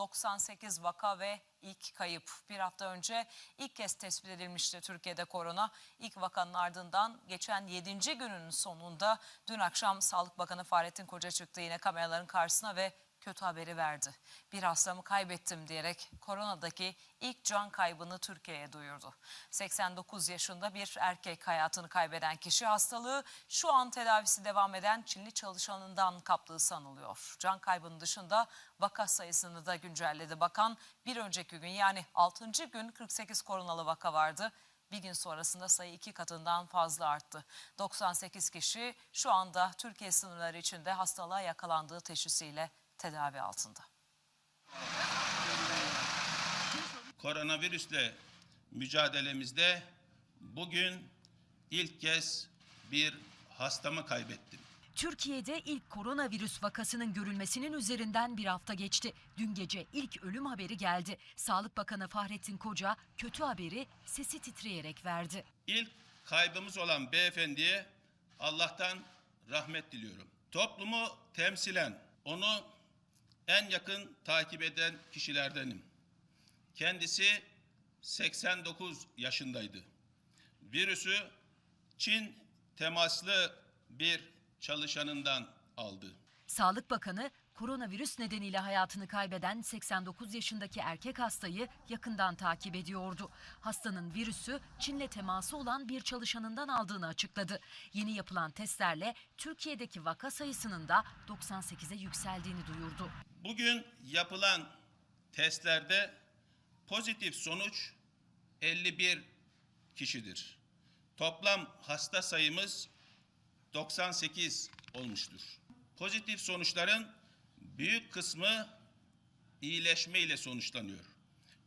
98 vaka ve ilk kayıp. Bir hafta önce ilk kez tespit edilmişti Türkiye'de korona. İlk vakanın ardından geçen 7. günün sonunda dün akşam Sağlık Bakanı Fahrettin Koca çıktı yine kameraların karşısına ve kötü haberi verdi. Bir hastamı kaybettim diyerek koronadaki ilk can kaybını Türkiye'ye duyurdu. 89 yaşında bir erkek hayatını kaybeden kişi hastalığı şu an tedavisi devam eden Çinli çalışanından kaptığı sanılıyor. Can kaybının dışında vaka sayısını da güncelledi bakan. Bir önceki gün yani 6. gün 48 koronalı vaka vardı. Bir gün sonrasında sayı iki katından fazla arttı. 98 kişi şu anda Türkiye sınırları içinde hastalığa yakalandığı teşhisiyle tedavi altında. koronavirüsle mücadelemizde bugün ilk kez bir hastamı kaybettim. Türkiye'de ilk koronavirüs vakasının görülmesinin üzerinden bir hafta geçti. Dün gece ilk ölüm haberi geldi. Sağlık Bakanı Fahrettin Koca kötü haberi sesi titreyerek verdi. İlk kaybımız olan beyefendiye Allah'tan rahmet diliyorum. Toplumu temsilen onu en yakın takip eden kişilerdenim. Kendisi 89 yaşındaydı. Virüsü Çin temaslı bir çalışanından aldı. Sağlık Bakanı koronavirüs nedeniyle hayatını kaybeden 89 yaşındaki erkek hastayı yakından takip ediyordu. Hastanın virüsü Çin'le teması olan bir çalışanından aldığını açıkladı. Yeni yapılan testlerle Türkiye'deki vaka sayısının da 98'e yükseldiğini duyurdu. Bugün yapılan testlerde pozitif sonuç 51 kişidir. Toplam hasta sayımız 98 olmuştur. Pozitif sonuçların büyük kısmı iyileşme ile sonuçlanıyor.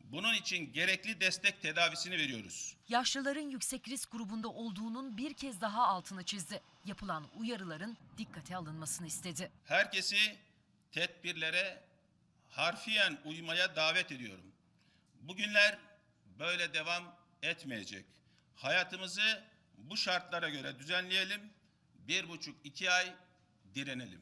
Bunun için gerekli destek tedavisini veriyoruz. Yaşlıların yüksek risk grubunda olduğunun bir kez daha altını çizdi. Yapılan uyarıların dikkate alınmasını istedi. Herkesi tedbirlere harfiyen uymaya davet ediyorum. Bugünler böyle devam etmeyecek. Hayatımızı bu şartlara göre düzenleyelim. Bir buçuk iki ay direnelim.